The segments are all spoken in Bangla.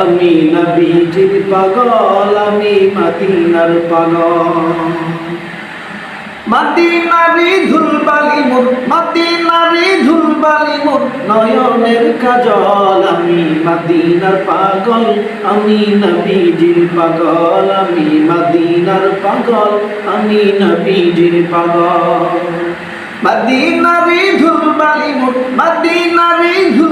আমি নবীজির পাগল, আমি মদিনার পাগল। মদিনারি ধুলবালি মোর মদিনারি ধুলবালি মোর, নয়নের কাজল। আমি মদিনার পাগল, আমি নবীজির পাগল, আমি মদিনার পাগল, আমি নবীজির পাগল। মদিনারি মোর মদিনারি ধুলবালি মোর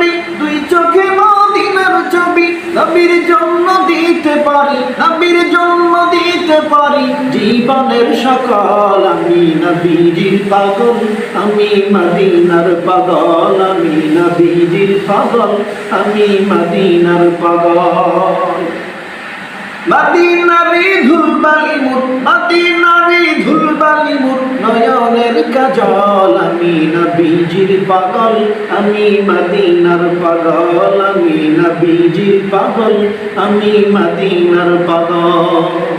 নবী নবী দুই চোখে মদিনার ছবি। নবীর জন্য দিতে পারি, নবীর জন্য দিতে পারি। জীবনের সকল আমি নবীজির পাগল, আমি মদিনার পাগল, আমি নবীজির পাগল, আমি মদিনার পাগল। মদিনারি ধুলবালি মুর মদিনারি ধুলবালি মুর, নয়নের কাজল আমি নবীজির পাগল আমি মদিনার পাগল আমি নবীজির পাগল আমি মদিনার পাগল।